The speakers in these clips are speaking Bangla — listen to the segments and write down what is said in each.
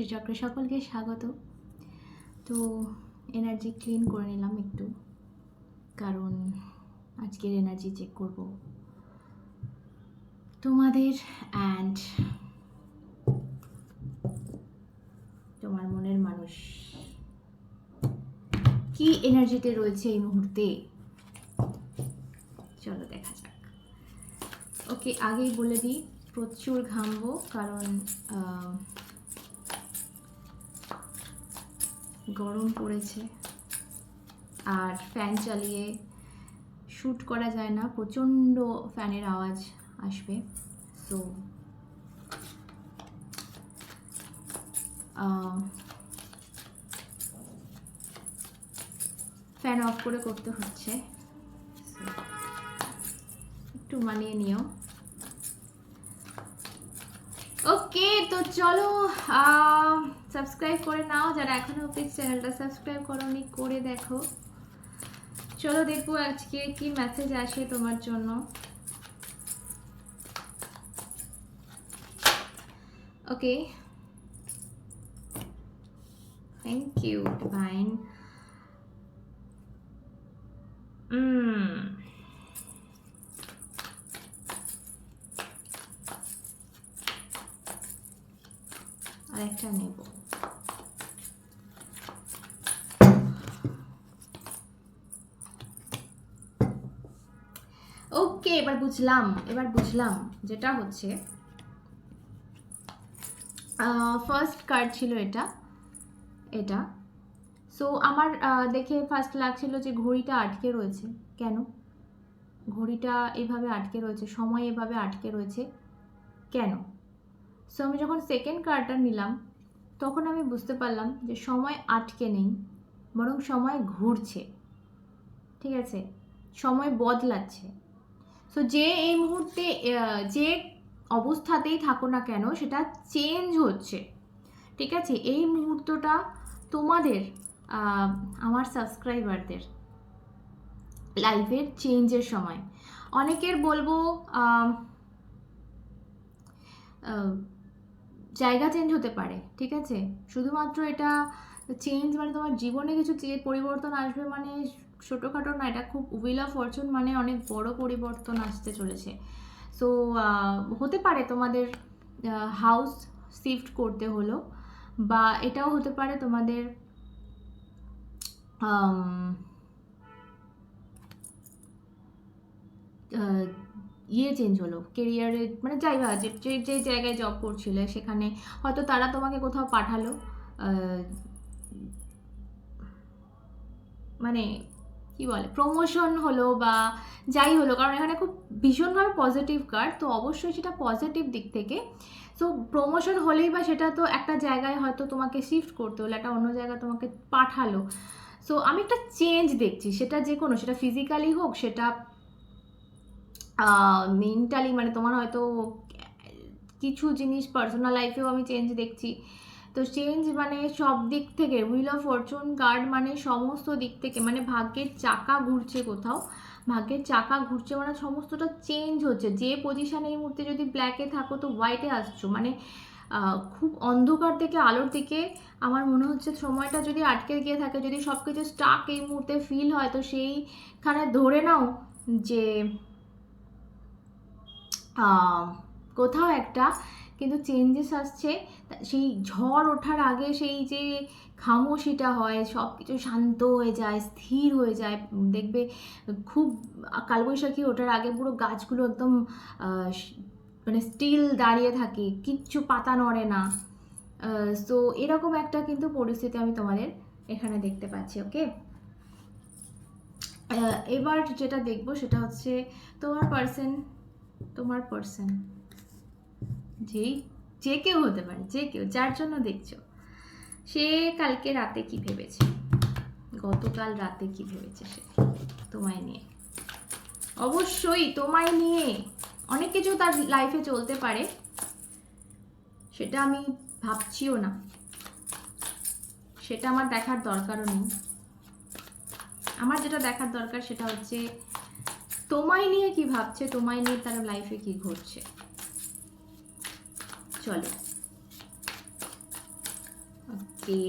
শ্রীচক্রে সকলকে স্বাগত। তো এনার্জি ক্লিন করে নিলাম একটু, কারণ আজকের এনার্জি চেক করব। তোমাদের অ্যান্ড তোমার মনের মানুষ, কি এনার্জিতে রয়েছে এই মুহূর্তে? চলো দেখা যাক। ওকে আগেই বলে দিই, প্রচুর ঘামবো কারণ গরম পড়েছে। আর ফ্যান চালিয়ে শ্যুট করা যায় না, প্রচণ্ড ফ্যানের আওয়াজ আসবে। সো ফ্যান অফ করে করতে হচ্ছে। একটু মানিয়ে নিও। ওকে তো চলো সাবস্ক্রাইব করে নাও, যারা এখনও প্লিজ চ্যানেলটা সাবস্ক্রাইব করো করোনি, করে দেখো। চলো দেখব আজকে কি মেসেজ আসে তোমার জন্য। Okay thank you Divine Mm. আরেকটা নেব। ওকে, এবার বুঝলাম এবার বুঝলাম যেটা হচ্ছে ফার্স্ট কার্ড ছিল এটা এটা। সো আমার দেখে ফার্স্ট লাগছিল যে ঘড়িটা আটকে রয়েছে। কেন? ঘড়িটা এভাবে আটকে রয়েছে, সময় এভাবে আটকে রয়েছে, কেন? সো আমি যখন সেকেন্ড কার্ডটা নিলাম, তখন আমি বুঝতে পারলাম যে সময় আটকে নেই, বরং সময় ঘুরছে। ঠিক আছে? সময় বদলাচ্ছে। সো যে এই মুহূর্তে যে অবস্থাতেই থাকো না কেন, সেটা চেঞ্জ হচ্ছে। ঠিক আছে? এই মুহূর্তটা তোমাদের আমার সাবস্ক্রাইবারদের লাইফের চেঞ্জের সময়। অনেকের বলব জায়গা চেঞ্জ হতে পারে, ঠিক আছে? শুধুমাত্র এটা চেঞ্জ মানে তোমার জীবনে কিছু পরিবর্তন আসবে মানে ছোটোখাটো না, এটা খুব উইল অফ ফরচুন মানে অনেক বড় পরিবর্তন আসতে চলেছে। সো হতে পারে তোমাদের হাউস শিফট করতে হলো বা এটাও হতে পারে তোমাদের ইয়ে চেঞ্জ হলো কেরিয়ারে মানে যাই যে যে জায়গায় জব করছিলে সেখানে হয়তো তারা তোমাকে কোথাও পাঠালো মানে কি বলে প্রমোশন হলো বা যাই হলো, কারণ এখানে খুব ভীষণভাবে পজিটিভ কার্ড তো অবশ্যই সেটা পজিটিভ দিক থেকে। সো প্রমোশন হলেই বা সেটা তো একটা জায়গায় হয়তো তোমাকে শিফট করতে হলো, একটা অন্য জায়গায় তোমাকে পাঠালো। সো আমি একটা চেঞ্জ দেখছি, সেটা যে কোনো, সেটা ফিজিক্যালি হোক, সেটা মেন্টালি মানে তোমার হয়তো কিছু জিনিস পার্সোনাল লাইফেও আমি চেঞ্জ দেখছি। তো চেঞ্জ মানে সব দিক থেকে হুইল অফ ফরচুন কার্ড মানে সমস্ত দিক থেকে মানে ভাগ্যের চাকা ঘুরছে কোথাও, ভাগ্যের চাকা ঘুরছে মানে সমস্তটা চেঞ্জ হচ্ছে। যে পজিশানে এই মুহূর্তে যদি ব্ল্যাকে থাকো তো হোয়াইটে আসছো। মানে খুব অন্ধকার থেকে আলোর দিকে আমার মনে হচ্ছে সময়টা যদি আটকে গিয়ে থাকে, যদি সব কিছু স্টাক এই মুহূর্তে ফিল হয়, তো সেইখানে ধরে নাও যে কোথাও একটা কিন্তু চেঞ্জেস আসছে সেই ঝড় ওঠার আগে সেই যে খামোশিটা হয় সব কিছু শান্ত হয়ে যায়, স্থির হয়ে যায়, দেখবে খুব কালবৈশাখী ওঠার আগে পুরো গাছগুলো একদম মানে স্টিল দাঁড়িয়ে থাকে, কিচ্ছু পাতা নড়ে না। সো এরকম একটা কিন্তু পরিস্থিতি আমি তোমাদের এখানে দেখতে পাচ্ছি ওকে এবার যেটা দেখব সেটা হচ্ছে তোমার পার্সন তোমার পার্সন যেই যে কেউ হতে পারে, যে কেউ, যার জন্য দেখছ। সে কালকে রাতে কি ভেবেছে? গতকাল রাতে কি ভেবেছে সে? তোমায় নিয়ে। অবশ্যই তোমায় নিয়ে অনেক কিছু তার লাইফে চলতে পারে। সেটা আমি ভাবছিও না। সেটা আমার দেখার দরকারও নেই। আমার যেটা দেখার দরকার সেটা হচ্ছে, তোমায় নিয়ে কি ভাবছে, তোমায় নিয়ে তার লাইফে কি ঘটছে? চলো। ওকে।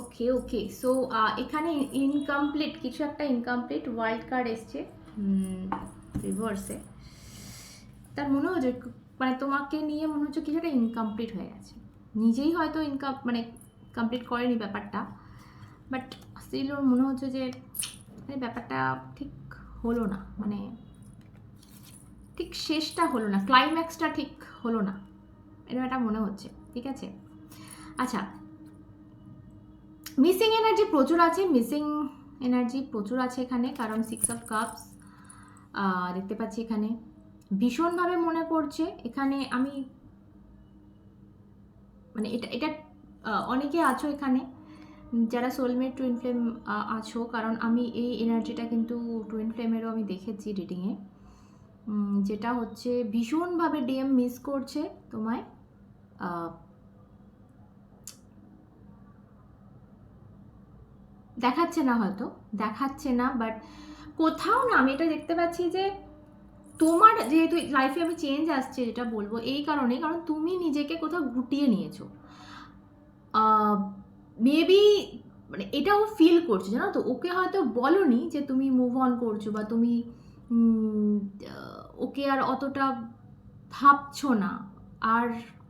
ওকে ওকে সো এখানে ইনকমপ্লিট কিছু একটা ইনকমপ্লিট ওয়াইল্ড কার্ড এসছে। রিভার্সে তার মনে হচ্ছে মানে তোমাকে নিয়ে মনে হচ্ছে কিছু একটা ইনকমপ্লিট হয়ে গেছে। নিজেই হয়তো ইনকাম মানে কমপ্লিট করেনি ব্যাপারটা। বাট স্টিল মনে হচ্ছে যে মানে ব্যাপারটা ঠিক হলো না মানে ঠিক শেষটা হলো না ক্লাইম্যাক্সটা ঠিক হলো না, এরকম একটা মনে হচ্ছে, ঠিক আছে? আচ্ছা মিসিং এনার্জি প্রচুর আছে মিসিং এনার্জি প্রচুর আছে এখানে, কারণ সিক্স অফ কাপস দেখতে পাচ্ছি এখানে, ভীষণভাবে মনে পড়ছে, এখানে আমি মানে এটা এটা অনেকে আছো এখানে যারা সোলমেট টুইন ফ্লেম আছো, কারণ আমি এই এনার্জিটা কিন্তু টুইন ফ্লেমেরও আমি দেখেছি রিডিংয়ে যেটা হচ্ছে ভীষণভাবে ডিএম মিস করছে তোমায়। দেখাচ্ছে না হয়তো, দেখাচ্ছে না বাট কোথাও না, আমি এটা দেখতে পাচ্ছি যে তোমার যেহেতু লাইফে আমি চেঞ্জ আসছে, যেটা বলব, এই কারণে কারণ তুমি নিজেকে কোথাও গুটিয়ে নিয়েছো। মেবি মানে এটা ও ফিল করছে, জানো তো? ওকে হয়তো বলনি যে তুমি মুভ অন করছ বা তুমি ওকে আর অতটা ভাবছ না। আর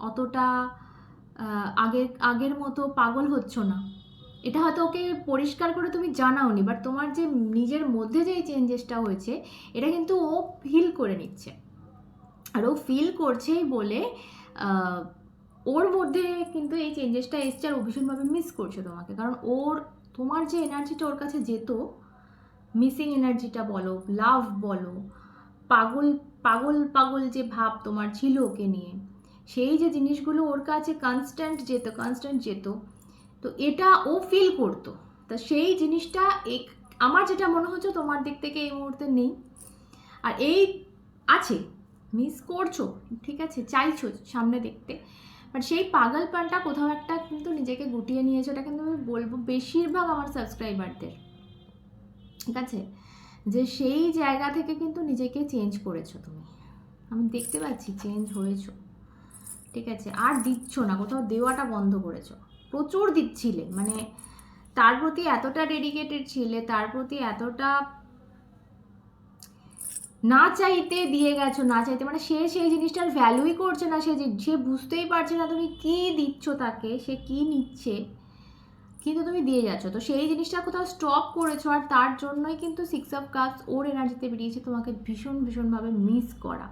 অতটা আগের আগের মতো পাগল হচ্ছ না। এটা হয়তো ওকে পরিষ্কার করে তুমি জানাওনি বাট তোমার যে নিজের মধ্যে যে চেঞ্জেসটা হয়েছে, এটা কিন্তু ও ফিল করে নিচ্ছে। আর ও ফিল করছেই বলে ওর মধ্যে কিন্তু এই চেঞ্জেসটা এসছে আর ও ভীষণভাবে মিস করছে তোমাকে। কারণ ওর, তোমার যে এনার্জিটা ওর কাছে যেত মিসিং এনার্জিটা বলো লাভ বলো, পাগল পাগল পাগল যে ভাব তোমার ছিল ওকে নিয়ে, সেই যে জিনিসগুলো ওর কাছে কনস্ট্যান্ট যেত কনস্ট্যান্ট যেত, তো এটা ও ফিল করতো। তা সেই জিনিসটা এক- আমার যেটা মনে হচ্ছে তোমার দিক থেকে এই মুহূর্তে নেই। আর এই, আছে মিস করছ, ঠিক আছে, চাইছো সামনে দেখতে। বাট সেই পাগল কোথাও একটা কিন্তু নিজেকে গুটিয়ে নিয়েছো, ওটা কিন্তু আমি বলব বেশিরভাগ আমার সাবস্ক্রাইবারদের ঠিক আছে? যে সেই জায়গা থেকে কিন্তু নিজেকে চেঞ্জ করেছ তুমি। আমি দেখতে পাচ্ছি চেঞ্জ হয়েছো। ঠিক আছে? আর দিচ্ছ না, কোথাও দেওয়াটা বন্ধ করেছ। প্রচুর দিচ্ছিলে মানে তার প্রতি এতটা ডেডিকেটেড ছিলে, তার প্রতি এতটা না চাইতে দিয়ে গেছো, না চাইতে মানে সে সেই জিনিসটার ভ্যালুই করছে না, সে সে বুঝতেই পারছে না তুমি কি দিচ্ছ তাকে, সে কি নিচ্ছে, কিন্তু তুমি দিয়ে যাচ্ছ। তো সেই জিনিসটা কোথাও স্টপ করেছ আর তার জন্যই কিন্তু সিক্স অফ কাপস ওর এনার্জিতে বেরিয়েছে তোমাকে ভীষণ, ভীষণভাবে মিস করা।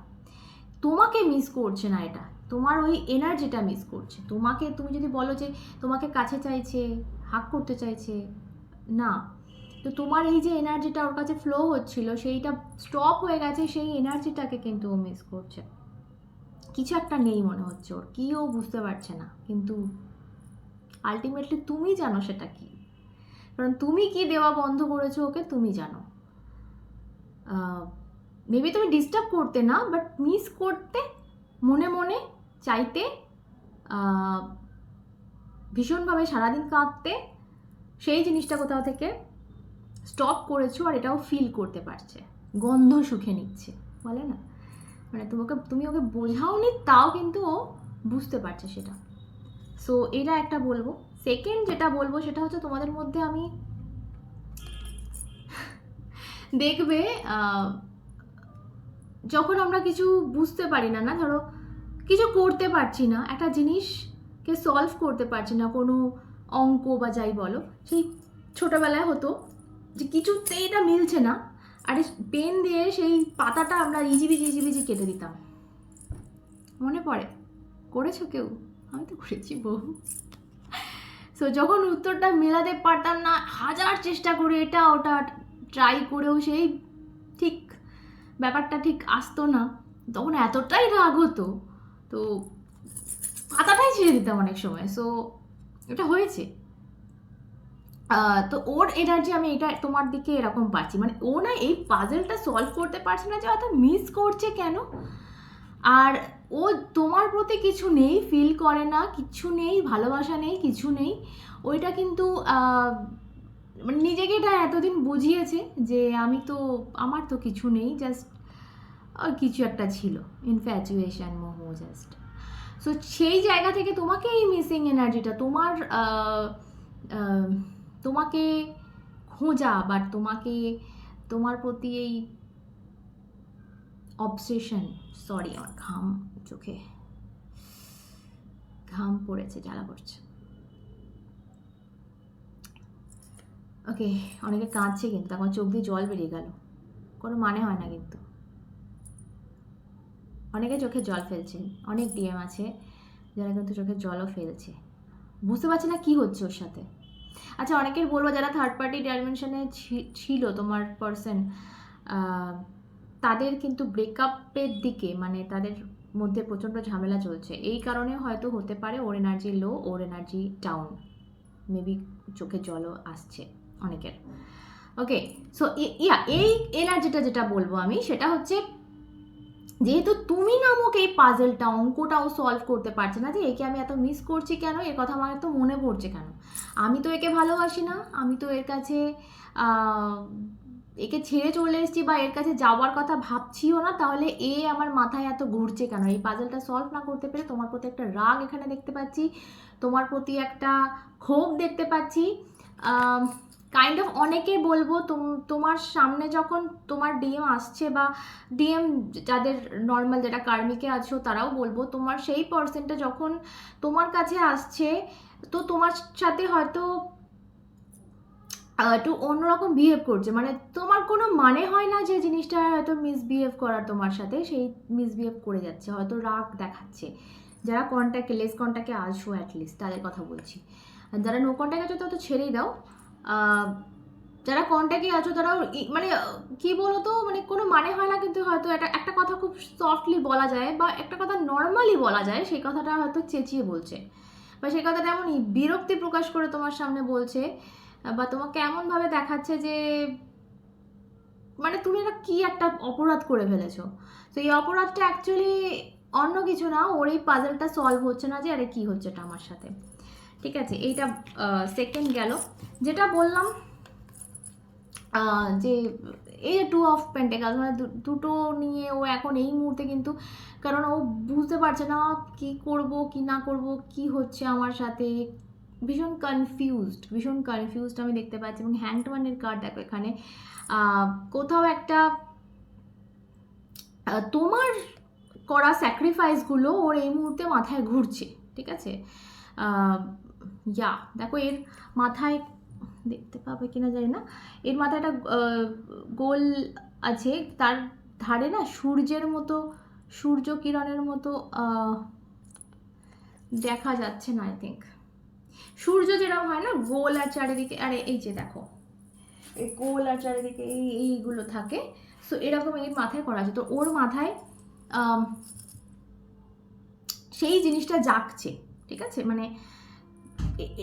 তোমাকে মিস করছে না এটা, তোমার ওই এনার্জিটা মিস করছে। তোমাকে, তুমি যদি বলো যে তোমাকে কাছে চাইছে হাক করতে চাইছে, না। তো তোমার এই যে এনার্জিটা ওর কাছে ফ্লো হচ্ছিল, সেইটা স্টপ হয়ে গেছে, সেই এনার্জিটাকে কিন্তু ও মিস করছে। কিছু একটা নেই মনে হচ্ছে ওর, কি ও বুঝতে পারছে না, কিন্তু আলটিমেটলি তুমি জানো সেটা কি। কারণ তুমি কি দেওয়া বন্ধ করেছ ওকে তুমি জানো। মেবি তুমি ডিস্টার্ব করতে না বাট মিস করতে, মনে মনে চাইতে ভীষণভাবে সারাদিন কাঁদতে, সেই জিনিসটা কোথাও থেকে স্টপ করেছ আর এটাও ফিল করতে পারছে। গন্ধ শুখে নিচ্ছে, বলে না? মানে তোমাকে, তুমি ওকে বোঝাওনি, তাও কিন্তু ও বুঝতে পারছে সেটা। সো এটা একটা বলব। সেকেন্ড যেটা বলব, সেটা হচ্ছে তোমাদের মধ্যে আমি দেখবে যখন আমরা কিছু বুঝতে পারি না না, ধরো, কিছু করতে পারছি না, একটা জিনিসকে সলভ করতে পারছি না, কোনো অঙ্ক বা যাই বলো, সেই ছোটোবেলায় হতো যে কিছুতেই এটা মিলছে না। আর পেন দিয়ে সেই পাতাটা আমরা ইজিবিজি ইজিবিজি কেটে দিতাম। মনে পড়ে? করেছ কেউ? আমি তো করেছি বহু সো যখন উত্তরটা মেলাতে পারতাম না, হাজার চেষ্টা করে এটা ওটা ট্রাই করেও সেই ঠিক ব্যাপারটা ঠিক আসতো না। তখন এতটাই রাগ হতো। তো পাতাটাই ছেড়ে দিতাম অনেক সময়। সো এটা হয়েছে। তো ওর এনার্জি আমি এটা তোমার দিকে এরকম পাচ্ছি। মানে ও না এই পাজেলটা সলভ করতে পারছে না যে হয়তো মিস করছে কেন? আর ও তোমার প্রতি কিছু নেই ফিল করে না, কিছু নেই, ভালোবাসা নেই, কিছু নেই। ওইটা কিন্তু মানে নিজেকে এটা এতদিন বুঝিয়েছে যে আমি তো, আমার তো কিছু নেই জাস্ট কিছু একটা ছিল। ইনফ্যাচুয়েশন মোহ জাস্ট সো সেই জায়গা থেকে তোমাকে এই মিসিং এনার্জিটা তোমার তোমাকে খোঁজা বাট তোমাকে, তোমার প্রতি এই অবসেশন সরি আমার ঘাম চোখে, ঘাম পড়েছে, জ্বালা পড়ছে ওকে অনেকে কাঁদছে কিন্তু আমার চোখ দিয়ে জল বেরিয়ে গেল। কোনো মানে হয় না কিন্তু। অনেকে চোখে জল ফেলছে, অনেক ডিএম আছে, যারা কিন্তু চোখে জলও ফেলছে। বুঝতে পারছি না কি হচ্ছে ওর সাথে। আচ্ছা অনেকের বলব যারা থার্ড পার্টি ডাইমেনশনে ছিল তোমার পার্সন তাদের কিন্তু ব্রেকআপের দিকে মানে তাদের মধ্যে প্রচণ্ড ঝামেলা চলছে। এই কারণে হয়তো হতে পারে ওর এনার্জি লো ওর এনার্জি ডাউন মেবি চোখে জলও আসছে অনেকের। ওকে সো ইয়া, এই এনার্জিটা যেটা বলব আমি, সেটা হচ্ছে যেহেতু তুমি নামক এই পাজেলটা অঙ্কটাও সলভ করতে পারছে না যে একে আমি এত মিস করছি কেন? এর কথা আমার এত মনে পড়ছে কেন? আমি তো একে ভালোবাসি না। আমি তো এর কাছে একে ছেড়ে চলে এসেছি বা এর কাছে যাওয়ার কথা ভাবছিও না, তাহলে এ আমার মাথায় এত ঘুরছে কেন? এই পাজেলটা সলভ না করতে পেরে তোমার প্রতি একটা রাগ এখানে দেখতে পাচ্ছি, তোমার প্রতি একটা ক্ষোভ দেখতে পাচ্ছি কাইন্ড অফ অনেকে বলব, তোম- তোমার সামনে যখন তোমার ডিএম আসছে বা ডিএম যাদের নর্মাল যেটা কার্মিকে আছো তারাও বলব, তোমার সেই পার্সেন্টটা যখন তোমার কাছে আসছে, তো তোমার সাথে হয়তো একটু অন্যরকম বিহেভ করছে। মানে তোমার কোনো মানে হয় না যে জিনিসটা হয়তো মিসবিহেভ করার তোমার সাথে, সেই মিসবিহেভ করে যাচ্ছে, হয়তো রাগ দেখাচ্ছে। যারা কন্ট্যাক্টে লেস কন্ট্যাক্টে আসো অ্যাটলিস্ট তাদের কথা বলছি। আর যারা নো কন্ট্যাক্ট আছো তো ছেড়েই দাও। যারা কন্ট্যাক্টে আছো তারাও ই- মানে কি বলো তো মানে কোনো মানে হয় না, কিন্তু হয়তো একটা একটা কথা খুব সফটলি বলা যায় বা একটা কথা নর্মালি বলা যায়, সেই কথাটা হয়তো চেঁচিয়ে বলছে। বা সেই কথাটা এমনই বিরক্তি প্রকাশ করে তোমার সামনে বলছে, বা তোমাকে এমনভাবে দেখাচ্ছে যে মানে তুমি একটা কী একটা অপরাধ করে ফেলেছো? তো এই অপরাধটা অ্যাকচুয়ালি অন্য কিছু না, ওর এই পাজলটা সলভ হচ্ছে না যে, আরে কী হচ্ছে এটা আমার সাথে? ঠিক আছে? এইটা সেকেন্ড গেল। যেটা বললাম যে এই টু অফ পেন্টেকাল মানে দুটো নিয়ে ও এখন এই মুহূর্তে কিন্তু, কারণ ও বুঝতে পারছে না কি করব, কি না করব, কি হচ্ছে আমার সাথে। ভীষণ কনফিউজড ভীষণ কনফিউজড আমি দেখতে পাচ্ছি। এবং হ্যান্ডম্যানের কার্ড দেখো এখানে। কোথাও একটা তোমার করা স্যাক্রিফাইসগুলো ওর এই মুহূর্তে মাথায় ঘুরছে, ঠিক আছে? ইয়া দেখো এর মাথায় দেখতে পাবে কিনা জানি না। এর মাথায় একটা গোল আছে। তার ধারে না সূর্যের মতো, সূর্য কিরণের মতো দেখা যাচ্ছে না আই থিঙ্ক সূর্য যেরকম হয় না, গোল আর চারিদিকে, আরে এই যে দেখো, এই গোল আর চারিদিকে এই, এইগুলো থাকে। সো এরকম এর মাথায় করা আছে। তো ওর মাথায় সেই জিনিসটা জাগছে, ঠিক আছে? মানে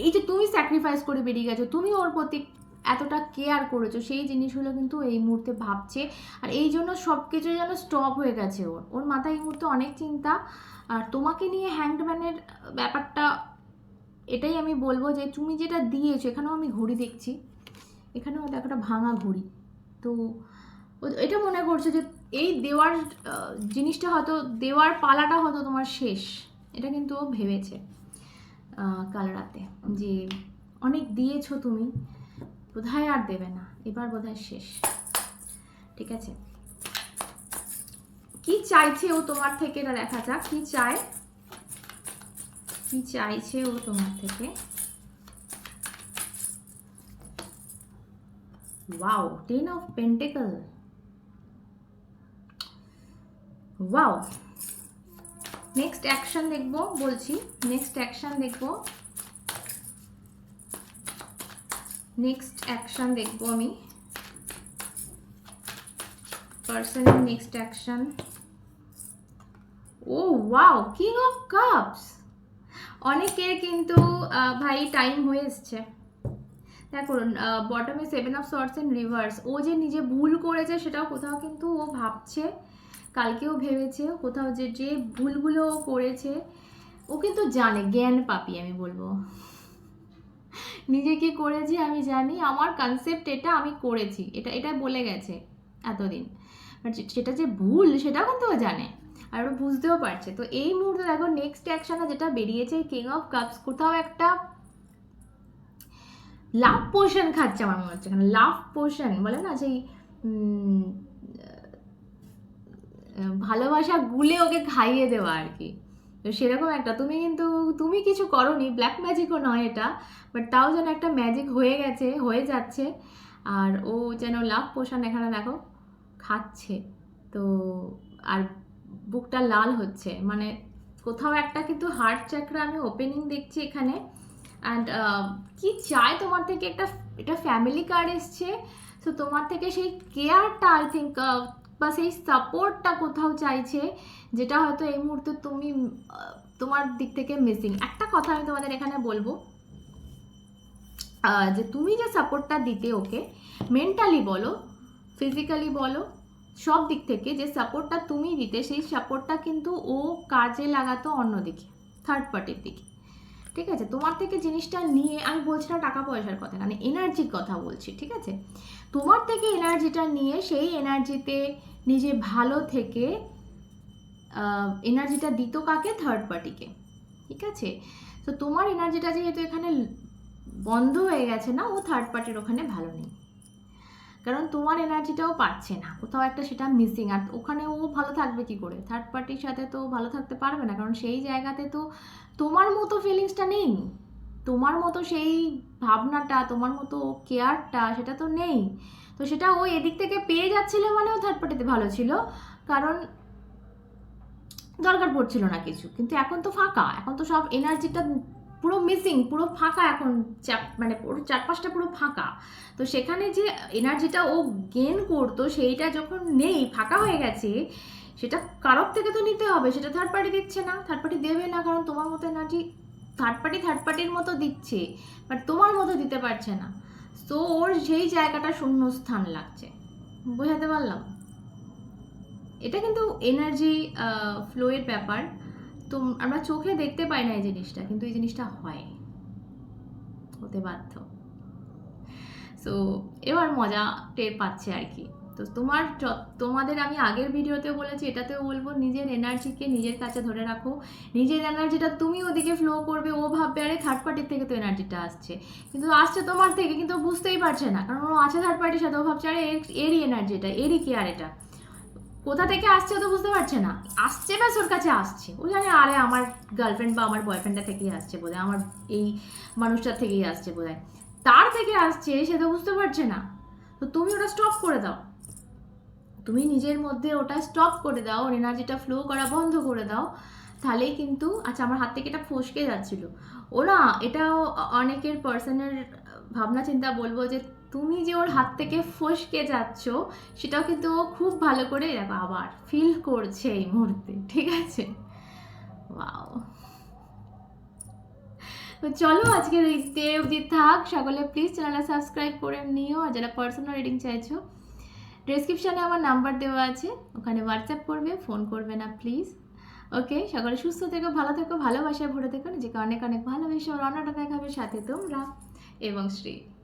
এই যে তুমি স্যাক্রিফাইস করে বেরিয়ে গেছো, তুমি ওর প্রতি এতটা কেয়ার করেছ, সেই জিনিসগুলো কিন্তু এই মুহূর্তে ভাবছে। আর এই জন্য সব কিছু যেন স্টপ হয়ে গেছে ওর। ওর মাথায় এই মুহূর্তে অনেক চিন্তা। আর তোমাকে নিয়ে হ্যান্ডম্যানের ব্যাপারটা এটাই আমি বলব যে, তুমি যেটা দিয়েছ, এখানেও আমি ঘড়ি দেখছি। এখানেও দেখো একটা ভাঙা ঘড়ি। তো এটা মনে করছে যে এই দেওয়ার জিনিসটা হয়তো, দেওয়ার পালাটা হয়তো তোমার শেষ। এটা কিন্তু ও ভেবেছে। কাল রাতে যে অনেক দিয়েছ তুমি, বোধহয় আর দেবে না, এবার বোধহয় শেষ। ঠিক আছে? কি চাইছে ও তোমার থেকে? এটা দেখা যাক, কি চায়? কি চাইছে ও তোমার থেকে? Wow ten of pentacles wow next action দেখব, বলছি। নেক্সট অ্যাকশন দেখব। নেক্সট অ্যাকশন দেখব আমি। পার্সনের নেক্সট অ্যাকশন ও ওয়াও কিং অফ কাপস অনেকের কিন্তু ভাই টাইম হয়ে এসছে। দেখো বটমে seven of swords and reverse ও যে নিজে ভুল করেছে, সেটাও কোথাও কিন্তু ও ভাবছে। কালকেও ভেবেছে, কোথাও যে যে ভুলগুলো ও করেছে, ও কিন্তু জানে, জ্ঞান পাপি আমি বলব। নিজে কি করেছি, আমি জানি, আমার কনসেপ্ট এটা আমি করেছি, এটা এটা বলে গেছে এতদিন। সেটা যে ভুল, সেটাও কিন্তু ও জানে আর ওরা বুঝতেও পারছে। তো এই মুহূর্তে দেখো নেক্সট অ্যাকশনে যেটা বেরিয়েছে কিং অফ কাপস কোথাও একটা লাভ পোষণ খাচ্ছে আমার মনে হচ্ছে। লাভ পোষণ বলে না সেই ভালোবাসা গুলে ওকে খাইয়ে দেওয়া আর কি। তো সেরকম একটা, তুমি কিন্তু, তুমি কিছু করনি ব্ল্যাক ম্যাজিকও নয় এটা বাট তাও যেন একটা ম্যাজিক হয়ে গেছে, হয়ে যাচ্ছে, আর ও যেন লাভ পোষণ এখানে দেখো, খাচ্ছে। তো, আর বুকটা লাল হচ্ছে মানে কোথাও একটা কিন্তু হার্ট চাকরা আমি ওপেনিং দেখছি এখানে অ্যান্ড কি চায় তোমার থেকে? একটা, এটা ফ্যামিলি কার্ড এসছে, তো তোমার থেকে সেই কেয়ারটা আই থিঙ্ক বা সেই সাপোর্টটা কোথাও চাইছে, যেটা হয়তো এই মুহূর্তে তুমি তোমার দিক থেকে মিসিং একটা কথা আমি তোমাদের এখানে বলব যে তুমি যে সাপোর্টটা দিতে ওকে মেন্টালি বলো ফিজিক্যালি বলো, সব দিক থেকে যে সাপোর্টটা তুমি দিতে, সেই সাপোর্টটা কিন্তু ও কাজে লাগাতো অন্যদিকে থার্ড পার্টির দিকে। ঠিক আছে? তোমার থেকে জিনিসটা নিয়ে আমি বলছি না টাকা পয়সার কথা মানে এনার্জির কথা বলছি, ঠিক আছে? তোমার থেকে এনার্জিটা নিয়ে সেই এনার্জিতে নিজে ভালো থেকে এনার্জিটা দিত কাকে? থার্ড পার্টিকে ঠিক আছে? তো তোমার এনার্জিটা যেহেতু এখানে বন্ধ হয়ে গেছে না, ও থার্ড পার্টির ওখানে ভালো নেই। কারণ তোমার এনার্জিটাও পাচ্ছে না। কোথাও একটা সেটা মিসিং আর ওখানে ও ভালো থাকবে কি করে? থার্ড পার্টির সাথে তো ভালো থাকতে পারবে না, কারণ সেই জায়গাতে তো তোমার মতো ফিলিংসটা নেই। তোমার মতো সেই ভাবনাটা, তোমার মতো কেয়ারটা সেটা তো নেই। তো সেটা ও এদিক থেকে পেয়ে যাচ্ছিল মানে ও থার্ড পার্টিতে ভালো ছিল, কারণ দরকার পড়ছিল না কিছু। কিন্তু এখন তো ফাঁকা, এখন তো সব এনার্জিটা পুরো মিসিং পুরো ফাঁকা এখন চাপ মানে পুরো চারপাশটা পুরো ফাঁকা। তো সেখানে যে এনার্জিটা ও গেন করতো, সেইটা যখন নেই, ফাঁকা হয়ে গেছে, সেটা কারোর থেকে তো নিতে হবে, সেটা থার্ড পার্টি দিচ্ছে না। থার্ড পার্টি দেবে না, কারণ তোমার মতো এনার্জি থার্ড পার্টি থার্ড পার্টির মতো দিচ্ছে বাট তোমার মতো দিতে পারছে না। তো ওর সেই জায়গাটা শূন্য স্থান লাগছে। বোঝাতে পারলাম? এটা কিন্তু এনার্জি ফ্লোয়ের ব্যাপার। তো আমরা চোখে দেখতে পাই না এই জিনিসটা, কিন্তু এই জিনিসটা হয়। হতে বাধ্য। সো এবার মজা টের পাচ্ছে আর কি। তো তোমার তোমাদের আমি আগের ভিডিওতেও বলেছি, এটাতেও বলব, নিজের এনার্জিকে নিজের কাছে ধরে রাখো। নিজের এনার্জিটা তুমি ওদিকে ফ্লো করবে, ও ভাববে, আরে থার্ড পার্টির থেকে তো এনার্জিটা আসছে। কিন্তু আসছে তোমার থেকে, কিন্তু বুঝতেই পারছে না। কারণ ও আছে থার্ড পার্টির সাথে, ও ভাবছে, আরে এরই এনার্জি এটা এরই কেয়ার এটা। কোথা থেকে আসছে তো বুঝতে পারছে না। আসছে ব্যাস ওর কাছে আসছে? ও জানে, আরে আমার গার্লফ্রেন্ড বা আমার বয়ফ্রেন্ডটা থেকেই আসছে বোধ আমার এই মানুষটার থেকেই আসছে বোধ তার থেকে আসছে, সে তো বুঝতে পারছে না। তো তুমি ওটা স্টপ করে দাও। তুমি নিজের মধ্যে ওটা স্টপ করে দাও, ওর এনার্জিটা ফ্লো করা বন্ধ করে দাও। তাহলেই কিন্তু আচ্ছা আমার হাত থেকে এটা ফসকে যাচ্ছিল। ও না, এটাও অনেকের পার্সনের ভাবনা চিন্তা বলব যে তুমি যে ওর হাত থেকে ফসকে যাচ্ছ, সেটাও কিন্তু ও খুব ভালো করে দেখো আবার ফিল করছে এই মুহূর্তে, ঠিক আছে? ওয়াও চলো আজকের এই ডে অবধি থাক। সকলে প্লিজ চ্যানেলটা সাবস্ক্রাইব করে নিও আর যারা পার্সোনাল রিডিং চাইছো ডেসক্রিপশানে আমার নাম্বার দেওয়া আছে। ওখানে হোয়াটসঅ্যাপ করবে ফোন করবে না প্লিজ ওকে সকলে সুস্থ থেকো, ভালো থেকো, ভালোবাসায় ভরে থেকো। নিজেকে অনেক অনেক ভালোবেসে, ওর অন্যটা দেখাবে সাথে তোমরা এবং শ্রী।